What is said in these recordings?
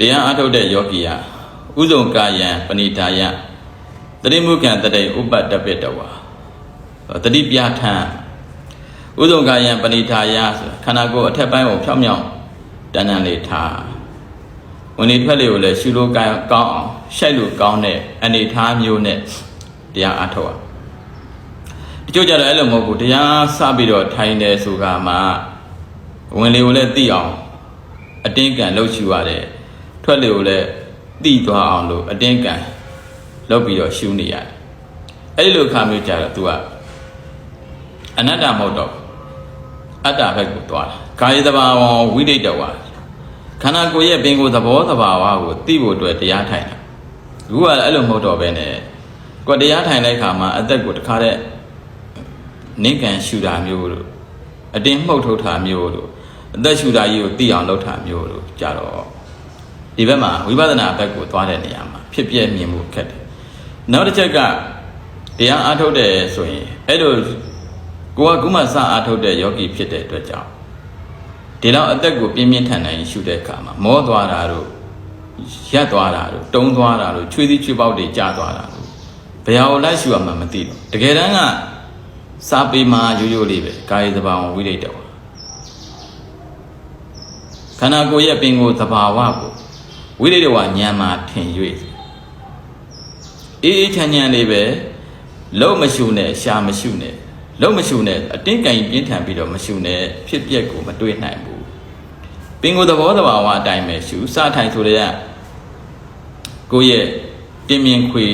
တရားအထုတ်တဲ့ယောဂီဟာဥဇုံကာယံပဏိဒါယတတိမုခံတတိဥပတ္တပိတဝါတတိပြဋ္ဌာန်းဥဇုံကာယံပဏိဒါယဆိုတာခန္ဓာကိုယ်အထက်ပိုင်းကိုဖြောင်းမြောင်းတန်းတန်းလေးထားဝင်နေထွက်လေးကိုလည်းရှုလို့ကောင်းကောင်းအောင်ရှိုက်လို့ကောင်းတဲ့အနေထားမျိုးနဲ့တရားအထုတ်ရတချို့ကြတော့အဲ့လိုမဟုတ်ဘူးတရားစပြီးတော့ထိုင်တယ်ဆိုကမှဝင်လေကိုလည်းသိအောင်အတင်းကန်လှုပ်ရှုရတယ် ထွက်လေကိုလည်းသိသွားအောင်လို့အတင်းကန်လှုပ်ပြီးတော့ရှုနေရတယ်အဲ့ဒီလိုခါမျိုးကြတော့ तू ကအနတ္တမဟုတ်တော့အတ္တဘက်ကိုသွားတာကာယတဘာဝဝိဒိတဝါခန္ဓာကိုယ်ရဲ့ပင်ကိုယ်သဘောတဘာဝကိုသိဖို့အတွက်တရားထိုင်တာအခုကအဲ့လိုမဟုတ်တော့ဘဲနဲ့ကိုယ်တရားထိုင်တဲ့အခါမှာအသက်ကိုတခါတည်းနိကံရှူတာမျိုးလို့အတင်းမှုတ်ထုတ်တာမျိုးလို့အသက်ရှူတာကြီးကိုသိအောင်လုပ်တာမျိုးလို့ကြတော့ ဒီဘက်မှာဝိပဿနာဘက်ကိုသွားတဲ့နေရာမှာဖြစ်ပြမြင်မှုခက်တယ်နောက်တစ်ချက်ကတရားအားထုတ်တယ်ဆိုရင်အဲ့လိုကိုကကုမစအားထုတ်တဲ့ယောဂီဖြစ်တဲ့အတွက်ကြောင့်ဒီလောက်အသက်ကိုပြင်းပြင်းထန်ထန်ရှူတဲ့အခါမှာမောသွားတာတို့ရက်သွားတာတို့တုံးသွားတာတို့ချွေးသီးချွေးပေါက်တွေကျသွားတာတို့ဘယ်ဟာကိုလိုက်ရှူရမှမသိတော့တကယ်တမ်းကစာပေမှာရိုးရိုးလေးပဲကာယသဘာဝဝိရိတ္တဝါခန္ဓာကိုယ်ရဲ့ပင်ကိုယ်သဘာဝကို ဝိရိတ္တဝါဉာဏ်မှာထင်၍အေးအေးချမ်းချမ်းလေးပဲလုံးမရှုနဲ့ရှာမရှုနဲ့လုံးမရှုနဲ့အတင်းကင်ပြင်းထန်ပြီးတော့မရှုနဲ့ဖြစ်ပျက်ကိုမတွေးနိုင်ဘူးပင်ကိုယ်သဘောသဘာဝအတိုင်းပဲရှုစထိုင်ဆိုတဲ့ကကိုယ့်ရဲ့တင်းမြင်ခွေ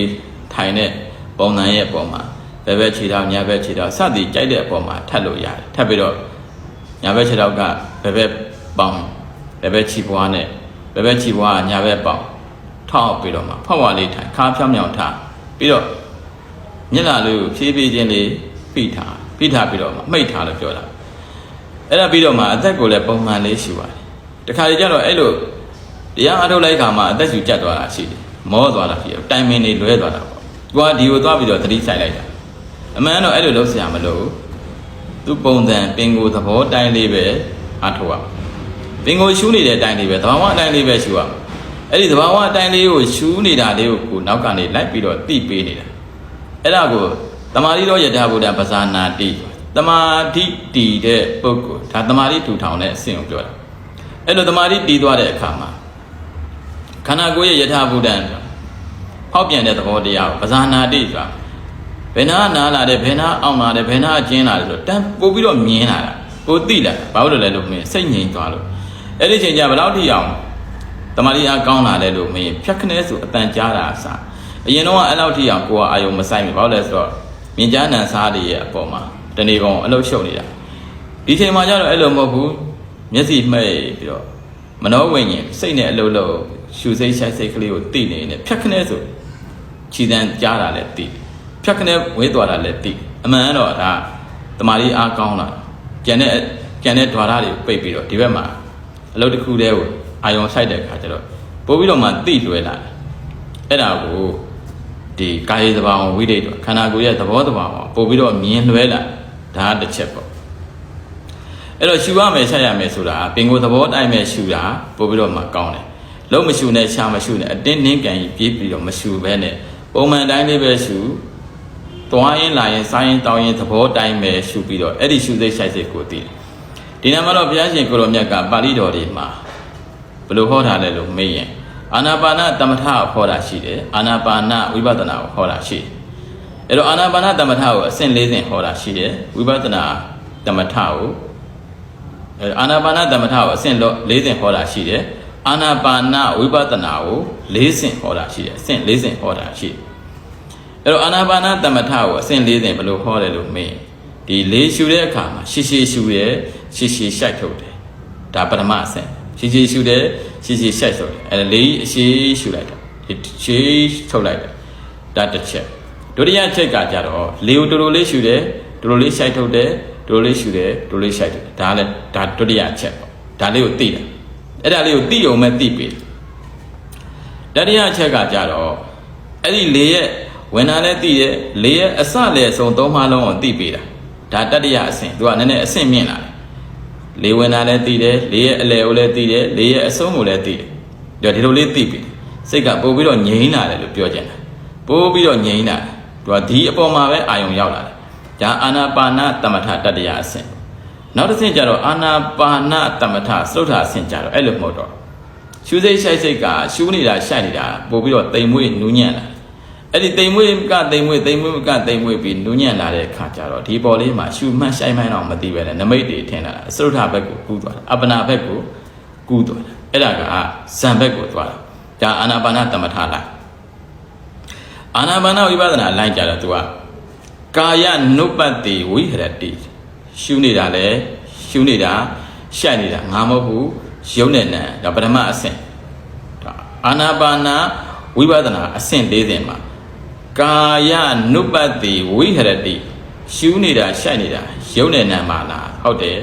ထိုင်တဲ့ပုံစံရဲ့အပေါ်မှာဘယ်ဘက်ခြေထောက်ညာဘက်ခြေထောက်စသည်ကြိုက်တဲ့အပေါ်မှာထပ်လို့ရတယ်ထပ်ပြီးတော့ညာဘက်ခြေထောက်ကဘယ်ဘက်ပေါင်းဘယ်ဘက်ခြေပွားနဲ့ ဘယ်ဘက်ခြေပွားကညာဘက်ပေါင်းထောက်ပြီးတော့မှဖောက်ဝါလေးထိုင်ခါဖြောင်းဖြောင်းထားပြီးတော့မျက်နှာလေးကိုဖြည်းဖြည်းချင်းလေးပိထားပိထားပြီးတော့မှမှိတ်ထားလို့ပြောတာအဲ့ဒါပြီးတော့မှအသက်ကိုလည်းပုံမှန်လေးရှူပါတယ်တခါလေကျတော့အဲ့လိုတရားအထုတ်လိုက်ခါမှာအသက်ရှူကျတ်သွားတာရှိတယ်မောသွားတာဖြစ်တယ်တိုင်မင်နေလွဲသွားတာပေါ့ကိုကဒီကိုသွားပြီးတော့သတိဆိုင်လိုက်တာအမှန်တော့အဲ့လိုလုပ်เสียမလို့သူပုံစံပင်ကိုသဘောတိုင်းလေးပဲအထုတ်ရ ပင်ကိုရှူနေတဲ့အတိုင်းလေးပဲသဘာဝအတိုင်းလေးပဲရှူရအဲ့ဒီသဘာဝအတိုင်းလေးကိုရှူနေတာလေးကိုကိုနောက်ကနေလိုက်ပြီးတော့တိပေးနေတာအဲ့ဒါကိုတမာရီတော်ယထာဘုဒ္ဓပဇာနာတိတမာတိတီတဲ့ပုဂ္ဂိုလ်ဒါတမာရီထူထောင်တဲ့အဆင့်ကိုပြောတာအဲ့လိုတမာရီတီသွားတဲ့အခါမှာခန္ဓာကိုယ်ရဲ့ယထာဘုဒ္ဓဟောက်ပြန်တဲ့သဘောတရားကိုပဇာနာတိဆိုတာဘယ်နာနာလာတယ်ဘယ်နာအောင်လာတယ်ဘယ်နာကျင်းလာတယ်ဆိုတော့တန်းပို့ပြီးတော့မြင်လာတာကိုသိလာဘာလို့လဲလို့မင်းစိတ်ငြိမ်သွားလို့ အဲ့ဒီချိန်ကျဘယ်လောက်ထိအောင်တမာရီအားကောင်းလာတယ်လို့မရင်ဖြတ်ခနဲဆိုအတန်ကြားတာအစားအရင်တော့အဲ့လောက်ထိအောင်ကိုကအာယုံမဆိုင်ဘူးဘာလို့လဲဆိုတော့မြင်ကြားနံစားတွေရဲ့အပေါ်မှာတနေကုန်အလုတ်ရှုပ်နေတာဒီချိန်မှာကျတော့အဲ့လိုမဟုတ်ဘူးမျက်စိမှိတ်ပြီးတော့မနှောဝိညာဉ်စိတ်နဲ့အလုတ်လို့ရှူစိတ်ရှိုက်စိတ်ကလေးကိုတိနေနေဖြတ်ခနဲဆိုခြေတန်းကြားတာလည်းတိဖြတ်ခနဲဝေးသွားတာလည်းတိအမှန်တော့ဒါတမာရီအားကောင်းလာကျန်တဲ့ကျန်တဲ့ဓာရတွေပိတ်ပြီးတော့ဒီဘက်မှာ အလုပ်တစ်ခုတည်းကိုအာယုံဆိုင်တဲ့အခါကျတော့ပို့ပြီးတော့မှသိလွယ်လာတယ်အဲ့ဒါကိုဒီကာယသဘာဝဝိဒိတ်တော့ခန္ဓာကိုယ်ရဲ့သဘောသဘာဝပို့ပြီးတော့မြင်လွဲလာဒါတစ်ချက်ပေါ့အဲ့တော့ရှူရမယ်ဆက်ရမယ်ဆိုတာပင်ကိုယ်သဘောတိုင်းပဲရှူတာပို့ပြီးတော့မှကောင်းတယ်လုံးမရှူနဲ့ရှာမရှူနဲ့အတင်းနင်းကန်ကြီးပြေးပြီးတော့မရှူဘဲနဲ့ပုံမှန်တိုင်းလေးပဲရှူသွားရင်လာရင်စားရင်တောင်းရင်သဘောတိုင်းပဲရှူပြီးတော့အဲ့ဒီရှူစိတ်ဆိုင်စိတ်ကိုသိတယ် ဒီနာမှာတော့ဘုရားရှင်ကိုရောမြတ်ကပါဠိတော်တွေမှာဘယ်လိုဟောထားလဲလို့မေးရင်အာနာပါနတမထကိုဟောတာရှိတယ်အာနာပါနဝိပဿနာကိုဟောတာရှိတယ်အဲ့တော့အာနာပါနတမထကိုအဆင့်၄ဆင့်ဟောတာရှိတယ်ဝိပဿနာတမထကိုအဲအာနာပါနတမထကိုအဆင့်၄ဆင့်ဟောတာရှိတယ်အာနာပါနဝိပဿနာကို၄ဆင့်ဟောတာရှိတယ်အဆင့်၄ဆင့်ဟောတာရှိတယ်အဲ့တော့အာနာပါနတမထကိုအဆင့်၄ဆင့်ဘယ်လိုဟောတယ်လို့မေးရင်ဒီလေးရှူတဲ့အခါမှာရှည်ရှည်ရှူရဲ ရှည်ရှည်ရှိုက်ထုတ်တယ်ဒါပထမအဆင့်ရှည်ရှည်ရှူတယ်ရှည်ရှည်ရှိုက်ထုတ်တယ်အဲလေးအရှည်ရှူလိုက်တာရှည်ထုတ်လိုက်တာဒါတစ်ချက်ဒုတိယချက်ကကြတော့လေကိုတော်တော်လေးရှူတယ်တော်တော်လေးရှိုက်ထုတ်တယ်တော်တော်လေးရှူတယ်တော်တော်လေးရှိုက်ထုတ်တယ်ဒါလည်းဒါဒုတိယချက်ပေါ့ဒါလေးကိုသိတယ်အဲ့ဒါလေးကိုသိအောင်မဲ့သိပြီတတိယချက်ကကြတော့အဲ့ဒီလေရဲ့ဝင်လာလဲသိရဲ့လေရဲ့အစလည်းအဆုံးသုံးမှလုံးကိုသိပြီတာဒါတတိယအဆင့်သူကနည်းနည်းအဆင့်မြင့်လာတယ် လေဝင်တာလည်းသိတယ်လေရဲ့အလယ်ကိုလည်းသိတယ်လေရဲ့အဆုံးကိုလည်းသိတယ်ဒါဒီလိုလေးသိပြီစိတ်ကပို့ပြီးတော့ငြိမ်းလာတယ်လို့ပြောကြတယ်ပို့ပြီးတော့ငြိမ်းလာတယ်သူကဒီအပေါ်မှာပဲအာယုံရောက်လာတယ်ဒါအာနာပါနတမထတတ္တရာအဆင့်နောက်တစ်ဆင့်ကျတော့အာနာပါနတမထသုဒ္ဓအဆင့်ကျတော့အဲ့လိုမဟုတ်တော့ရှူစိတ်ရှိုက်စိတ်ကရှူနေတာရှိုက်နေတာပို့ပြီးတော့တိမ်မွေးနူးညံ့လာ အဲ့ဒီတိမ်မွေးကတိမ်မွေးတိမ်မွေးကတိမ်မွေးပြီးနူးညံ့လာတဲ့ခါကျတော့ဒီပေါ်လေးမှာရှူမှတ်ရှိုက်မှန်းတော့မသိပဲနဲ့နမိတ်တွေထင်လာတာသုဒ္ဓဘက်ကိုကူးသွားတာအပနာဘက်ကိုကူးသွားတာအဲ့ဒါကဇံဘက်ကိုသွားတာဒါအာနာပါနတမထလိုက်အာနာပါနဝိပဿနာလိုက်ကြတော့ तू ကကာယနုပတ္တိဝိဟရတိရှုနေတာလေရှုနေတာရှိုက်နေတာငါမဟုတ်ဘူးယုံနဲ့နံဒါပထမအဆင့်ဒါအာနာပါနဝိပဿနာအဆင့်၄ဆင့်မှာ ကာယနုပတ္တိဝိဟရတိရှုနေတာရှိုက်နေတာယုံနဲ့နံမှာလားဟုတ်တယ်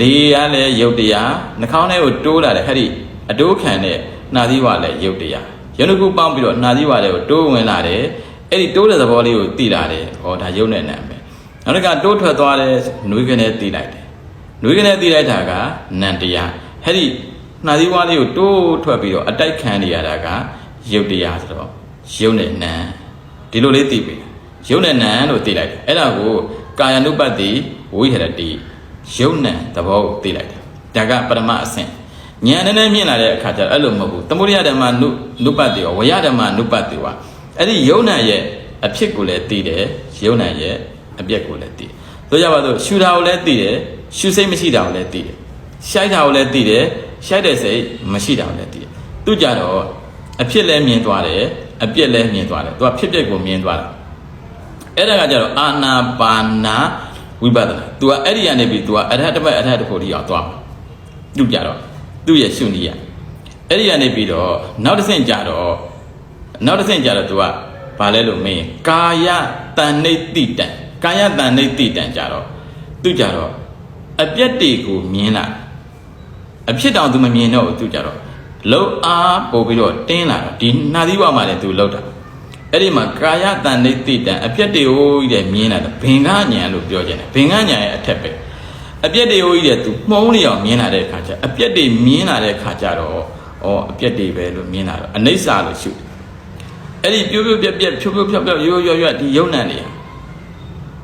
လေရလဲယုတ်တရားနှာခေါင်းထဲကိုတိုးလာတယ်ဟဲ့ဒီအတိုးခံတဲ့နှာသီးဝါလဲယုတ်တရားယုံတစ်ခုပေါင်းပြီးတော့နှာသီးဝါလဲကိုတိုးဝင်လာတယ်အဲ့ဒီတိုးတဲ့သဘောလေးကိုသိလာတယ်ဟောဒါယုံနဲ့နံပဲနောက်တစ်ခါတိုးထွက်သွားတယ်နှွေးကနေသိလိုက်တယ်နှွေးကနေသိလိုက်တာကနံတရားဟဲ့ဒီနှာသီးဝါလေးကိုတိုးထွက်ပြီးတော့အတိုက်ခံနေရတာကယုတ်တရားဆိုတော့ယုံနဲ့နံ ဒီလိုလေးသိပြီယုံနဲ့နံလို့သိလိုက်တယ်အဲ့ဒါကိုကာယ ानु ပတ္တိဝိဟရတိယုံနံသဘောကိုသိလိုက်တယ်ဒါကပရမအဆင့်ဉာဏ်နဲ့နဲ့မြင်လာတဲ့အခါကျတော့အဲ့လိုမဟုတ်ဘူးသမုဒိယဓမ္မနုနုပတ္တိရောဝယဓမ္မနုပတ္တိဝအဲ့ဒီယုံနံရဲ့အဖြစ်ကိုလည်းသိတယ်ယုံနံရဲ့အပြက်ကိုလည်းသိတယ်ဆိုကြပါစို့ရှူတာကိုလည်းသိတယ်ရှူစိတ်မရှိတာကိုလည်းသိတယ်ရှိုက်တာကိုလည်းသိတယ်ရှိုက်တဲ့စိတ်မရှိတာကိုလည်းသိတယ်သူကြတော့အဖြစ်လည်းမြင်သွားတယ် အပြက်လည်းမြင်သွားတယ်သူကဖြစ်ပျက်ကိုမြင်သွားတယ်အဲ့ဒါကကြတော့အာနာပါနာဝိပဿနာ तू ကအဲ့ဒီကနေပြီး तू ကအရဟတမအရဟတဖို့တိအောင်သွားမှာသူကြတော့သူ့ရဲ့ရှုနည်းရအဲ့ဒီကနေပြီးတော့နောက်တစ်ဆင့်ကြတော့နောက်တစ်ဆင့်ကြတော့ तू ကဘာလဲလို့မင်းကာယတန်ဋိတိတံကာယတန်ဋိတိတံကြတော့သူကြတော့အပြက်တွေကိုမြင်လာအဖြစ်တောင် तू မမြင်တော့ဘူး तू ကြတော့ လှုပ်အားပို့ပြီးတော့တင်းလာတာဒီနှာသီးဘက်မှာလည်းသူလှုပ်တာအဲ့ဒီမှာကာယတန်နေတိတံအပြက်တေဟိုးကြီးတဲ့မြင်းလာတယ်ဘင်္ဂညာလို့ပြောကြတယ်ဘင်္ဂညာရဲ့အထက်ပဲအပြက်တေဟိုးကြီးတဲ့သူမှုံးလျောင်မြင်းလာတဲ့အခါကျအပြက်တေမြင်းလာတဲ့အခါကျတော့ဩအပြက်တေပဲလို့မြင်လာတော့အနိစ္စလို့ရှုအဲ့ဒီပြိုးပြိုးပြက်ပြက်ဖြိုးဖြိုးဖြောက်ဖြောက်ရိုးရိုးရွတ်ဒီယုံနံနေ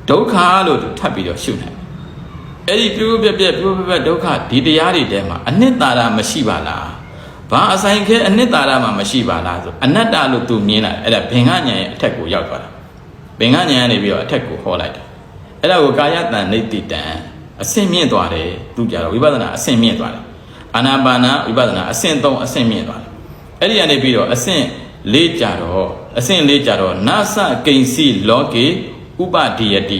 ဒုက္ခလို့ထပ်ပြီးတော့ရှုနေအဲ့ဒီပြိုးပြိုးပြက်ပြက်ဖြိုးဖြိုးဖြောက်ဒုက္ခဒီတရားတွေထဲမှာအနှစ်သာရမရှိပါလား ဘာအဆိုင်ခဲအနှစ်သာရမှမရှိပါလားဆိုအနတ္တလို့ तू မြင်လာအဲ့ဒါဘင်္ဂညာရဲ့အထက်ကိုရောက်သွားတာဘင်္ဂညာကနေပြီးတော့အထက်ကိုဟောလိုက်တယ်အဲ့ဒါကိုကာယတန်နေတိတံအဆင့်မြင့်သွားတယ်သူကြတော့ဝိပဿနာအဆင့်မြင့်သွားတယ်အာနာပါနာဝိပဿနာအဆင့်3အဆင့်မြင့်သွားတယ်အဲ့ဒီကနေပြီးတော့အဆင့်၄ကြတော့အဆင့်၄ကြတော့နာသကိဉ္စီလောကေဥပဒီယတိ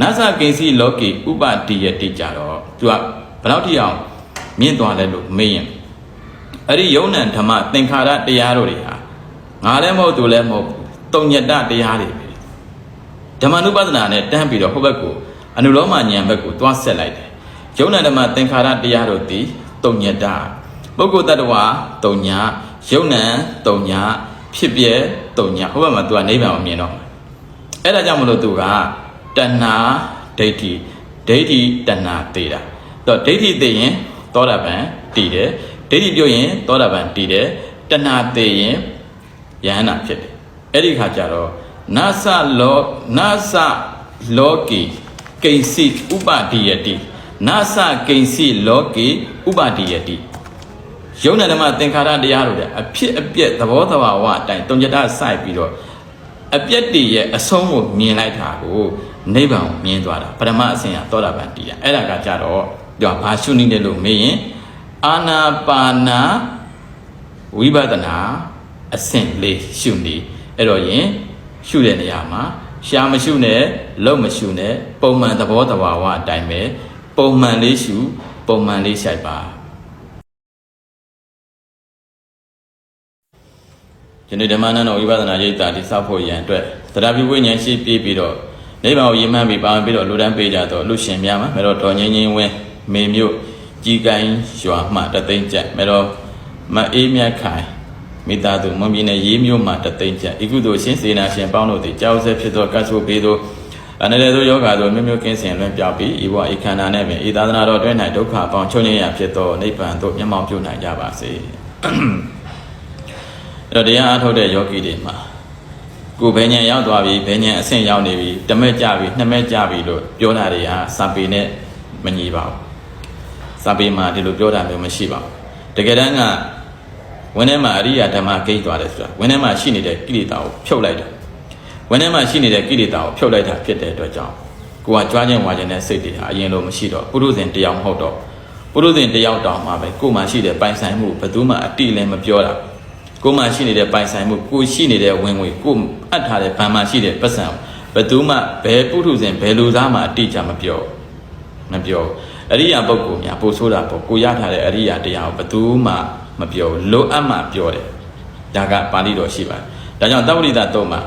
နာသကိဉ္စီလောကေဥပဒီယတိကြတော့သူကဘယ်လောက်ထိအောင်မြင့်သွားလဲလို့မေးရင် အဲ့ဒီယုံ nant ဓမ္မသင်္ခါရတရားတို့တွေဟာငါလည်းမဟုတ်သူလည်းမဟုတ်ဘူးတုံညတတရားတွေပဲဓမ္မနုပဒနာနဲ့တန်းပြီးတော့ဟိုဘက်ကိုအနုလောမဉာဏ်ဘက်ကိုတွားဆက်လိုက်တယ်ယုံ nant ဓမ္မသင်္ခါရတရားတို့သည်တုံညတပုဂ္ဂိုလ်တ attva တုံညာယုံ nant တုံညာဖြစ်ပြဲတုံညာဟိုဘက်မှာ तू ကနိဗ္ဗာန်ကိုမြင်တော့မှာအဲ့ဒါကြောင့်မလို့ तू ကတဏှာဒိဋ္ဌိဒိဋ္ဌိတဏှာသေးတာတော့ဒိဋ္ဌိသိရင်သောတာပန်တည်တယ် ဒိဋ္ဌိပြောရင်သောတာပန်တည်တယ်တဏှာသိရင်ယဟနာဖြစ်တယ်အဲ့ဒီခါကျတော့နာသလောနာသလောကီကိဉ္စီဥပဒီယတိနာသကိဉ္စီလောကီဥပဒီယတိယုံနာဓမ္မသင်္ခါရတရားတို့တဲ့အဖြစ်အပျက်သဘောသဘာဝအတိုင်းတုံကြတစိုက်ပြီးတော့အပြက်တည်ရဲ့အဆုံးကိုမြင်လိုက်တာကိုနိဗ္ဗာန်ကိုမြင်သွားတာပရမအစဉ်ကသောတာပန်တည်တာအဲ့ဒါကကြတော့ဒီဘာရှုနေတယ်လို့မေးရင် အာနာပါနာဝိပဿနာအဆင့်လေးရှုနေအဲ့တော့ယင်ရှုတဲ့နေရာမှာရှားမရှုနဲ့လုံမရှုနဲ့ပုံမှန်သဘောတဘာဝအတိုင်းပဲပုံမှန်လေးရှုပုံမှန်လေးရှိုက်ပါဒီနေ့ဓမ္မနန္ဒဝိပဿနာရိပ်တာတိစောက်ဖို့ရန်အတွက်သရပိဝိညာဉ်ရှိပြေးပြီးတော့နိဗ္ဗာန်ကိုရည်မှန်းပြီးပါဝင်ပြီးတော့လူတန်းပေးကြတော့လူရှင်များမှာမဲတော့တော်ငင်းငင်းဝင်းမေမျိုး ကြီးကိုင်းရွာမှတသိမ့်ကျက်မဲတော့မအေးမြတ်ခိုင်မိသားစုမွန်ပြည်နယ်ရေးမျိုးမှတသိမ့်ကျက်ဤကုသိုလ်ရှင်စေနာရှင်ပေါင်းတို့သည်ကြောက်ဆက်ဖြစ်သောကတ်ဆိုပေးသောအနန္တသောယောဂါတို့မျိုးမျိုးကင်းစင်လွင်ပြောက်ပြီးဤဘဝဤခန္ဓာနဲ့ပင်ဤသာသနာတော်တွင်၌ဒုက္ခပေါင်းချုပ်ငြိမ်းရာဖြစ်သောနိဗ္ဗာန်သို့မျက်မှောက်ပြုနိုင်ကြပါစေ။အဲ့တော့တရားအားထုတ်တဲ့ယောဂီတွေမှာကိုယ်ဘယ်ဉာဏ်ရောက်သွားပြီဘယ်ဉာဏ်အဆင့်ရောက်နေပြီတမက်ကြပြီနှစ်မက်ကြပြီလို့ပြောတာတွေဟာစာပေနဲ့မညီပါဘူး စာပေမှာဒီလိုပြောတာမျိုးမရှိပါဘူးတကယ်တမ်းကဝင်းထဲမှာအရိယာဓမ္မဂိတ်သွားတယ်ဆိုတာဝင်းထဲမှာရှိနေတဲ့ကိလေသာကိုဖြုတ်လိုက်တယ်ဝင်းထဲမှာရှိနေတဲ့ကိလေသာကိုဖြုတ်လိုက်တာဖြစ်တဲ့အတွက်ကြောင့်ကိုကကြွားခြင်းဝါခြင်းနဲ့စိတ်တွေဟာအရင်လိုမရှိတော့ပုရုဇဉ်တယောက်မဟုတ်တော့ပုရုဇဉ်တယောက်တောင်မှပဲကိုယ်မှရှိတဲ့ပိုင်ဆိုင်မှုဘယ်သူမှအတိလည်းမပြောတာကိုယ်မှရှိနေတဲ့ပိုင်ဆိုင်မှုကိုရှိနေတဲ့ဝင်ငွေကိုအပ်ထားတဲ့ဗန်မှရှိတဲ့ပတ်စံဘယ်သူမှဘယ်ပုထုဇဉ်ဘယ်လူသားမှအတိအကျမပြောမပြော အရိယာပုဂ္ဂိုလ်များပို့ဆိုးတာပေါ့ကိုရထားတဲ့အရိယာတရားကိုဘယ်သူမှမပြောလိုအပ်မှပြောတယ်ဒါကပါဠိတော်ရှိပါတယ်ဒါကြောင့်တဝိဒတုံးမှာ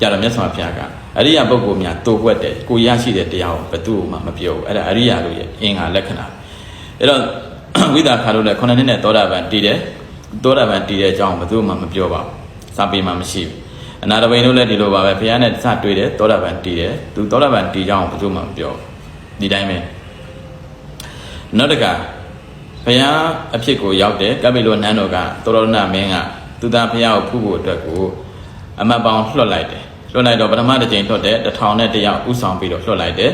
ကြတော့မြတ်စွာဘုရားကအရိယာပုဂ္ဂိုလ်များတိုးွက်တယ်ကိုရရှိတဲ့တရားကိုဘယ်သူမှမပြောဘူးအဲ့ဒါအရိယာတို့ရဲ့အင်္ဂါလက္ခဏာအဲ့တော့ဝိသခါတို့လည်းခုနှစ်နှစ်နဲ့သောတာပန်တည်တယ်သောတာပန်တည်တဲ့အကြောင်းဘယ်သူမှမပြောပါဘူးစာပေမှာမရှိဘူးအနာတပိန်တို့လည်းဒီလိုပါပဲဘုရားနဲ့စတွေ့တယ်သောတာပန်တည်တယ်သူသောတာပန်တည်ကြောင်းဘယ်သူမှမပြောဒီတိုင်းပဲ နောက်တကဘုရားအဖြစ်ကိုရောက်တယ်ကပိလောနန်းတော်ကသောရဏမင်းကသူသားဘုရားကိုဖူးဖို့အတွက်ကိုအမတ်ပေါင်းလွှတ်လိုက်တယ်လွှတ်လိုက်တော့ပထမတစ်ကြိမ်လွှတ်တယ်တစ်ထောင်နဲ့တယောက်ဥဆောင်ပြီးတော့လွှတ်လိုက်တယ်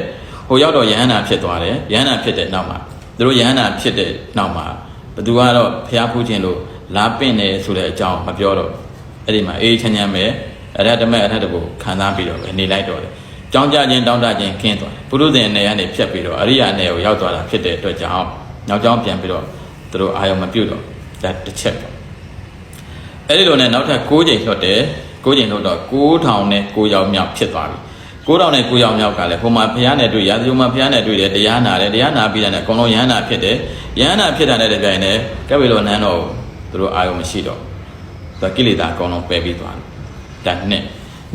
ဟိုရောက်တော့ယဟန္တာဖြစ်သွားတယ်ယဟန္တာဖြစ်တဲ့နောက်မှာသူတို့ယဟန္တာဖြစ်တဲ့နောက်မှာဘသူကတော့ဘုရားဖူးခြင်းလို့လာပင့်တယ်ဆိုတဲ့အကြောင်းမပြောတော့အဲ့ဒီမှာအေးချမ်းချမ်းပဲအရဟတမေအရဟတကိုခံစားပြီးတော့ပဲနေလိုက်တော့တယ် ကြောင်းကြခြင်းတောင်းတခြင်းခင်းသွားတယ်ပုရုဇဉ်နယ်ကနေဖြတ်ပြီးတော့အရိယာနယ်ကိုရောက်သွားတာဖြစ်တဲ့အတွက်ကြောင့်နောက်ကြောင်းပြန်ပြီးတော့သူတို့အာယုံမပြုတ်တော့ဒါတစ်ချက်ပေါ့အဲ့ဒီလိုနဲ့နောက်ထပ်6ချိန်လွှတ်တယ်6ချိန်လွှတ်တော့9000နဲ့9ယောက်မြောက်ဖြစ်သွားပြီ9000နဲ့9ယောက်မြောက်ကလည်းဟိုမှာဘုရားနဲ့တွေ့ရာဇဂုမှာဘုရားနဲ့တွေ့တယ်တရားနာတယ်တရားနာပြီးတဲ့နဲ့အကုန်လုံးယဟန္တာဖြစ်တယ်ယဟန္တာဖြစ်တာနဲ့တပြိုင်နက်ကဝေလောနန်းတော်သူတို့အာယုံမရှိတော့သူကိလေသာအကုန်လုံးပယ်ပြီးသွားတယ်ဒါနဲ့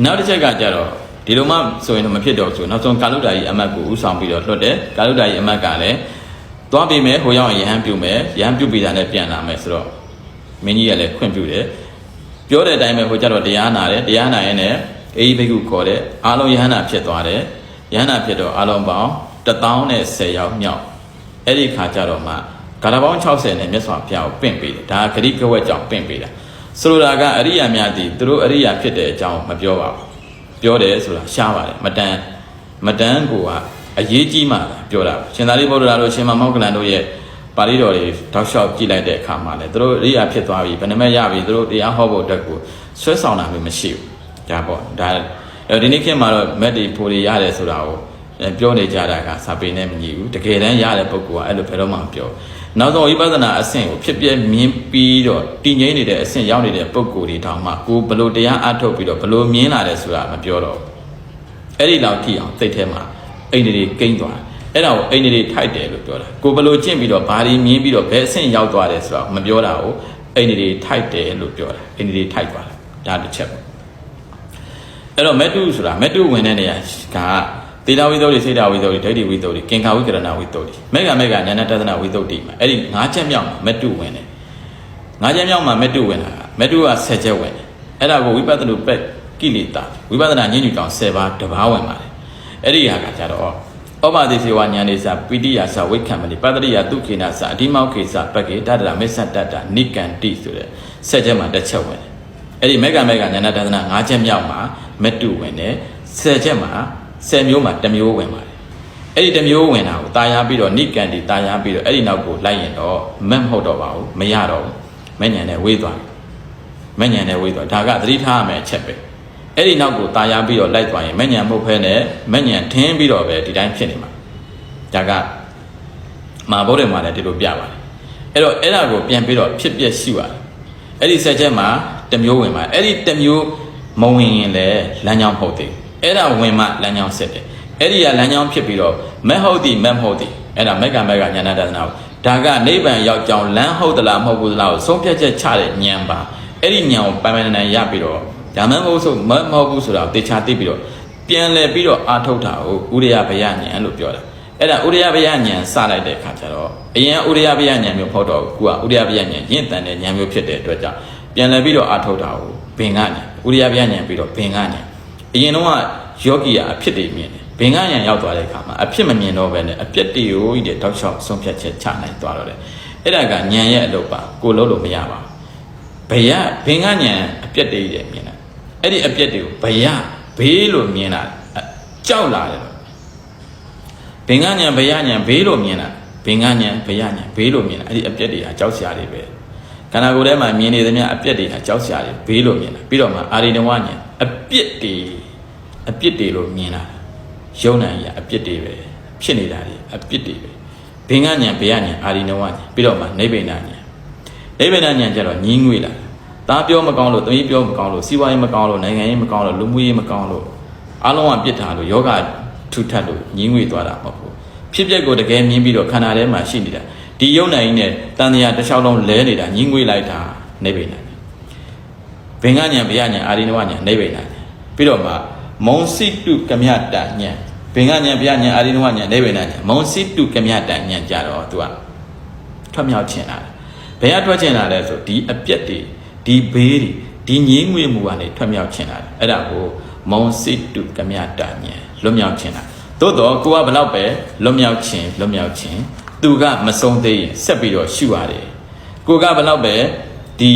နောက်တစ်ချက်ကကြတော့ ဒီလိုမှဆိုရင်တော့မဖြစ်တော့ဆိုနောက်ဆုံးကာလုဒ္ဒာကြီးအမတ်ကိုဥဆောင်ပြီးတော့လွှတ်တယ်ကာလုဒ္ဒာကြီးအမတ်ကလည်းသွားပြီးမယ်ဟိုရောက်ရင်ယဟန်ပြုမယ်ယဟန်ပြုပြီးတာနဲ့ပြန်လာမယ်ဆိုတော့မင်းကြီးကလည်းခွင့်ပြုတယ်ပြောတဲ့အတိုင်းပဲဟိုကျတော့တရားနာတယ်တရားနာရင်လည်းအေးဘိက္ခုခေါ်တယ်အားလုံးယဟန္တာဖြစ်သွားတယ်ယဟန္တာဖြစ်တော့အားလုံးပေါင်း1010ယောက်မြောက်အဲ့ဒီခါကျတော့မှဂါရပေါင်း60နဲ့မြတ်စွာဘုရားကိုပင့်ပေးတယ်ဒါကဂရိကဝက်ကြောင့်ပင့်ပေးတာဆိုလိုတာကအရိယာများသည်သူတို့အရိယာဖြစ်တဲ့အကြောင်းမပြောပါဘူး ပြောတယ်ဆိုတာရှားပါတယ်မတန်မတန်ကိုကအရေးကြီးမှပြောတာရှင်သာရိပုတ္တရာတို့ရှင်မမောက္ကလန်တို့ရဲ့ပါဠိတော်တွေတောက်လျှောက်ကြည့်လိုက်တဲ့အခါမှာလည်းသူတို့အရိယာဖြစ်သွားပြီဘယ်နှမရပြီသူတို့တရားဟောဖို့အတွက်ကိုဆွဲဆောင်တာမျိုးမရှိဘူးဒါပေါ့ဒါအဲဒီနေ့ခေတ်မှာတော့မက်ဒီဖိုတွေရတယ်ဆိုတာကိုပြောနေကြတာကစာပေနဲ့မညီဘူးတကယ်တမ်းရတဲ့ပုဂ္ဂိုလ်ကအဲ့လိုဘယ်တော့မှမပြော နောက်ဆုံးဝိပဿနာအဆင့်ကိုဖြစ်ပြမြင်ပြီးတော့တည်ငြိမ်နေတဲ့အဆင့်ရောက်နေတဲ့ပုဂ္ဂိုလ်တွေတောင်မှကိုဘလို့တရားအထုတ်ပြီးတော့ဘလို့မြင်လာတယ်ဆိုတာမပြောတော့အဲ့ဒီလောက်ကြည့်အောင်စိတ်ထဲမှာအိန္ဒြေကိန်းသွားအဲ့ဒါကိုအိန္ဒြေထိုက်တယ်လို့ပြောတာကိုဘလို့ကျင့်ပြီးတော့ဘာတွေမြင်ပြီးတော့ဘယ်အဆင့်ရောက်သွားတယ်ဆိုတာမပြောတာကိုအိန္ဒြေထိုက်တယ်လို့ပြောတာအိန္ဒြေထိုက်သွားတာဒါတစ်ချက်ပေါ့အဲ့တော့မက်တုဆိုတာမက်တုဝင်တဲ့နေရာက သေတာဝိသုဒ္ဓိစေတာဝိသုဒ္ဓိဒိဋ္ဌိဝိသုဒ္ဓိကင်္ခာဝိကရဏဝိသုဒ္ဓိမေဃမေဃညာဏတသနာဝိသုဒ္ဓိမှာအဲ့ဒီ၅ချက်မြောက်မှာမက်တုဝင်တယ်၅ချက်မြောက်မှာမက်တုဝင်တာကမက်တုက၁၀ချက်ဝင်တယ်အဲ့ဒါကိုဝိပဿနာပက်ကိလေသာဝိပဿနာညဉ့်ညူတောင်၁၀ပါးတပါးဝင်ပါတယ်အဲ့ဒီဟာကကြတော့ဩဘာတိစေဝညာနေစာပိတိယစာဝိခံမဏိပတ္တိယတုခေနာစာအဓိမောက်ခေစာပက္ကေတတ္တရမစ္ဆတတ္တနိကန္တိဆိုတဲ့၁၀ချက်မှာတစ်ချက်ဝင်တယ်အဲ့ဒီမေဃမေဃညာဏတသနာ၅ချက်မြောက်မှာမက်တုဝင်တယ်၁၀ချက်မှာ 10မျိုးမှာ1မျိုးဝင်ပါတယ်အဲ့ဒီ1မျိုးဝင်တာကိုတာယာပြီးတော့နိကန်ဒီတာယာပြီးတော့အဲ့ဒီနောက်ကိုလိုက်ရင်တော့မက်မဟုတ်တော့ပါဘူးမရတော့ဘူးမဲ့ညံနဲ့ဝေးသွားမဲ့ညံနဲ့ဝေးသွားဒါကသတိထားရမယ်အချက်ပဲအဲ့ဒီနောက်ကိုတာယာပြီးတော့လိုက်သွားရင်မဲ့ညံမဟုတ်ဖဲနဲ့မဲ့ညံထင်းပြီးတော့ပဲဒီတိုင်းဖြစ်နေမှာဒါကမာဘုရားမှာလည်းဒီလိုပြပါတယ်အဲ့တော့အဲ့ဒါကိုပြန်ပြီးတော့ဖြစ်ပျက်ရှိပါတယ်အဲ့ဒီဆက်ချက်မှာ1မျိုးဝင်ပါတယ်အဲ့ဒီ1မျိုးမဝင်ရင်လည်းလမ်းကြောင်းမဟုတ်သေးဘူး အဲ့ဒါဝင်မှလမ်းကြောင်းဆက်တယ်အဲ့ဒီကလမ်းကြောင်းဖြစ်ပြီးတော့မဟုတ်သည်မဟုတ်သည်အဲ့ဒါမက်ကမက်ကညာနာတနာကိုဒါကနိဗ္ဗာန်ရောက်ကြောင်းလမ်းဟုတ်သလားမဟုတ်ဘူးသလားကိုဆုံးဖြတ်ချက်ချတဲ့ဉာဏ်ပါအဲ့ဒီဉာဏ်ကိုပိုင်ပိုင်နိုင်ရပြီးတော့ဒါမှမဟုတ်ဆိုမမဟုတ်ဘူးဆိုတာကိုတေချာသိပြီးတော့ပြန်လဲပြီးတော့အာထုတ်တာကိုဥရိယဘယဉာဏ်လို့ပြောတာအဲ့ဒါဥရိယဘယဉာဏ်စလိုက်တဲ့အခါကျတော့အရင်ဥရိယဘယဉာဏ်မျိုးဖောက်တော့ကိုကဥရိယဘယဉာဏ်ရင့်တန်တဲ့ဉာဏ်မျိုးဖြစ်တဲ့အတွက်ကြောင့်ပြန်လဲပြီးတော့အာထုတ်တာကိုဘင်ကဉာဏ်ဥရိယဘယဉာဏ်ပြီးတော့ဘင်ကဉာဏ် အရင်တော့ယောဂီကအဖြစ်တွေမြင်တယ်ဘင်္ဂယံရောက်သွားတဲ့အခါမှာအဖြစ်မမြင်တော့ဘဲနဲ့အပြက်တွေကိုကြီးတဲ့တောက်လျှောက်ဆုံးဖြတ်ချက်ချနိုင်သွားတော့တယ်အဲ့ဒါကညံရဲ့အလုပ်ပါကိုလုံးလို့မရပါဘူးဘယဘင်္ဂညံအပြက်တွေတဲ့မြင်တာအဲ့ဒီအပြက်တွေကိုဘယဘေးလို့မြင်တာအကြောက်လာတယ်လို့ဘင်္ဂညံဘယညံဘေးလို့မြင်တာဘင်္ဂညံဘယညံဘေးလို့မြင်တာအဲ့ဒီအပြက်တွေဟာကြောက်စရာတွေပဲခန္ဓာကိုယ်ထဲမှာမြင်နေသမျှအပြက်တွေဟာကြောက်စရာတွေဘေးလို့မြင်တာပြီးတော့မှအာရိနဝညံအပြက်တွေ အပြစ်တွေလို့မြင်တာယုံနိုင်ရအပြစ်တွေပဲဖြစ်နေတာတွေအပြစ်တွေပဲဘင်္ဂညံဘယညံအာရိနဝညံပြီးတော့မှနိဗ္ဗာန်ညံနိဗ္ဗာန်ညံကျတော့ညင်းငွေလာတာသားပြောမကောင်းလို့သမီးပြောမကောင်းလို့စီးပွားရေးမကောင်းလို့နိုင်ငံရေးမကောင်းလို့လူမှုရေးမကောင်းလို့အလုံးအပြစ်ထားလို့ယောဂထူထပ်လို့ညင်းငွေသွားတာမဟုတ်ဘူးဖြစ်ပျက်ကိုတကယ်မြင်ပြီးတော့ခန္ဓာထဲမှာရှိနေတာဒီယုံနိုင်နဲ့တန်တရားတစ်လျှောက်လုံးလဲနေတာညင်းငွေလိုက်တာနိဗ္ဗာန်ညံဘင်္ဂညံဘယညံအာရိနဝညံနိဗ္ဗာန်ညံပြီးတော့မှ မုံစိတုကမြတညံဘင်္ဂညံဘယညံအာရိနဝညံနိဗ္ဗာန်ညံမုံစိတုကမြတညံကြတော့သူကထွက်မြောက်ချင်တာဘယ်ကထွက်ချင်တာလဲဆိုဒီအပြက်တွေဒီဘေးတွေဒီငြင်းငွေမှုကနေထွက်မြောက်ချင်တာအဲ့ဒါကိုမုံစိတုကမြတညံလွတ်မြောက်ချင်တာသို့တော့ကိုကဘလောက်ပဲလွတ်မြောက်ခြင်းလွတ်မြောက်ခြင်းသူကမဆုံးသေးရင်ဆက်ပြီးတော့ရှုရတယ်ကိုကဘလောက်ပဲဒီ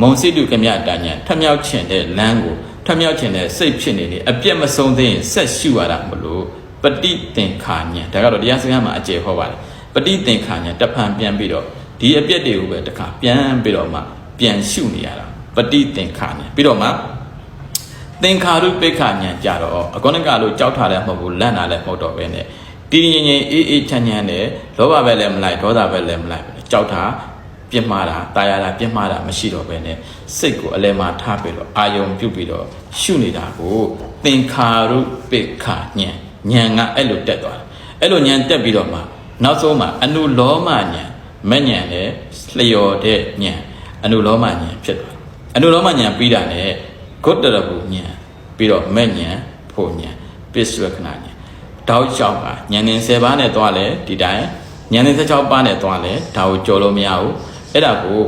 မုံစိတုကမြတညံထွက်မြောက်ခြင်းတဲ့လမ်းကို ထွက်မြောက်ခြင်းတဲ့စိတ်ဖြစ်နေလေအပြက်မဆုံးသေးရင်ဆက်ရှုရတာမလို့ပฏิသင်္ခာညံဒါကတော့တရားစကားမှာအကျေဟောပါတယ်ပฏิသင်္ခာညံတဖန်ပြန်ပြီးတော့ဒီအပြက်တွေကိုပဲတခါပြန်ပြီးတော့မှပြန်ရှုနေရတာပฏิသင်္ခာညံပြီးတော့မှသင်္ခါရုပိက္ခညံကြတော့အကောနကလို့ကြောက်ထားတယ်မဟုတ်ဘူးလန့်တာလည်းမဟုတ်တော့ပဲနဲ့တည်တည်ငြိမ်ငြိမ်အေးအေးချမ်းချမ်းနဲ့လောဘပဲလည်းမလိုက်ဒေါသပဲလည်းမလိုက်ပဲကြောက်တာ ပြစ်မှားတာတာယာတာပြစ်မှားတာမရှိတော့ပဲနဲ့စိတ်ကိုအလယ်မှာထားပြီးတော့အာယုံပြုတ်ပြီးတော့ရှုနေတာကိုသင်္ခါရုပိက္ခညံညံကအဲ့လိုတက်သွားတယ်အဲ့လိုညံတက်ပြီးတော့မှနောက်ဆုံးမှာအနုလောမညံမညံနဲ့လျော်တဲ့ညံအနုလောမညံဖြစ်သွားတယ်အနုလောမညံပြီးတာနဲ့ဂုတ္တရပုညံပြီးတော့မညံဖို့ညံပစ္စဝကနာညံတောက်လျှောက်ပါညံနေ10ပါးနဲ့သွားလဲဒီတိုင်းညံနေ16ပါးနဲ့သွားလဲဒါကိုကြော်လို့မရဘူး အဲ့ဒါကို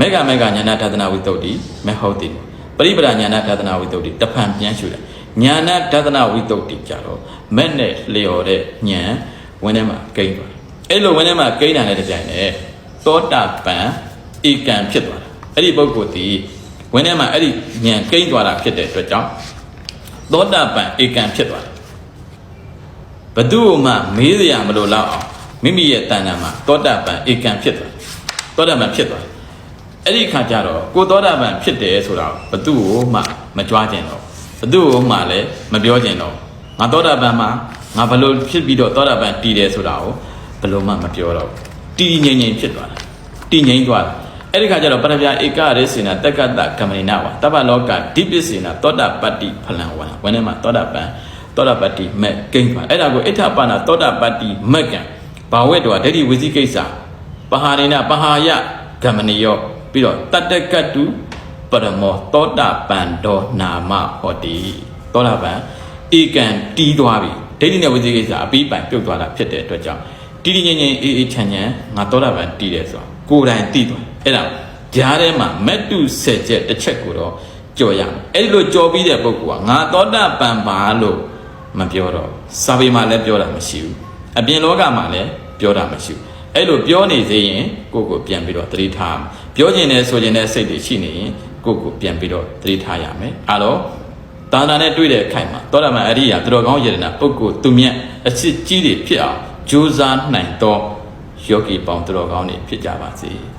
မေဃမေဃညာနာတဒနာဝိတုဒ္ဓိမဟုတ်တိပရိပဒညာနာတဒနာဝိတုဒ္ဓိတဖန်ပြန်ရှုတယ်ညာနာတဒနာဝိတုဒ္ဓိကြတော့မဲ့နဲ့လျော်တဲ့ညံဝင်းထဲမှာကိန်းသွားတယ်အဲ့လိုဝင်းထဲမှာကိန်းတာနဲ့တကြိုင်နဲ့သောတာပန်ဧကံဖြစ်သွားတာအဲ့ဒီပုဂ္ဂိုလ်ဒီဝင်းထဲမှာအဲ့ဒီညံကိန်းသွားတာဖြစ်တဲ့အတွက်ကြောင့်သောတာပန်ဧကံဖြစ်သွားတယ်ဘသူ့မှမေးစရာမလိုတော့အောင်မိမိရဲ့တဏ္ဍာမှာသောတာပန်ဧကံဖြစ်သွားတယ် သောတာပန်ဖြစ်သွားတယ်အဲ့ဒီခါကျတော့ကိုသောတာပန်ဖြစ်တယ်ဆိုတာဘသူ့ကိုမှမကြွားကျင်တော့ဘသူ့ကိုမှလည်းမပြောကျင်တော့ငါသောတာပန်မှာငါဘလို့ဖြစ်ပြီးတော့သောတာပန်တည်တယ်ဆိုတာကိုဘလို့မှမပြောတော့တည်ငြိမ်ငြိမ်ဖြစ်သွားတာတည်ငြိမ်သွားတာအဲ့ဒီခါကျတော့ပရဗျာဧကရေစေနာတက္ကတကမဏိနာဝတပ္ပလောကဒိပစ္စေနာသောတာပတ္တိဖလံဝံဝန်းထဲမှာသောတာပန်သောတာပတ္တိမက်ကိန်းပါအဲ့ဒါကိုအဋ္ဌပနာသောတာပတ္တိမက်ကံဘာဝဲတော်ဒိဋ္ဌိဝိသိကိစ္စ ပဟာရိနာပဟာယဂမဏိယောပြီးတော့တတ္တကတုပရမောသောတာပန်တော်နာမဟောတိသောတာပန်ဧကံတီးသွားပြီဒိဋ္ဌိနဲ့ဝိသိကိစ္စအပြီးပိုင်ပြုတ်သွားတာဖြစ်တဲ့အတွက်ကြောင့်တီးတီးငြိမ်ငြိမ်အေးအေးချမ်းချမ်းငါသောတာပန်တီးတယ်ဆိုတော့ကိုယ်တိုင်တီးသွားအဲ့ဒါဂျားထဲမှာမက်တုဆက်ချက်တစ်ချက်ကိုတော့ကြော်ရမယ်အဲ့ဒီလိုကြော်ပြီးတဲ့ပုဂ္ဂိုလ်ကငါသောတာပန်ပါလို့မပြောတော့စာပေမှာလည်းပြောတာမရှိဘူးအပြင်လောကမှာလည်းပြောတာမရှိဘူး အဲ့လိုပြောနေသေးရင်ကိုယ့်ကိုပြန်ပြီးတော့သတိထားမယ်ပြောကျင်တယ်ဆိုကျင်တဲ့စိတ်တွေရှိနေရင်ကိုယ့်ကိုပြန်ပြီးတော့သတိထားရမယ်အဲ့တော့တာနာနဲ့တွေ့တဲ့အခိုက်မှာသောတာပန်အရိယာသူတော်ကောင်းယရနာပုဂ္ဂိုလ်သူမြတ်အစ်စ်ကြီးတွေဖြစ်အောင်ကြိုးစားနိုင်သောယောဂီပေါင်းသူတော်ကောင်းတွေဖြစ်ကြပါစေ။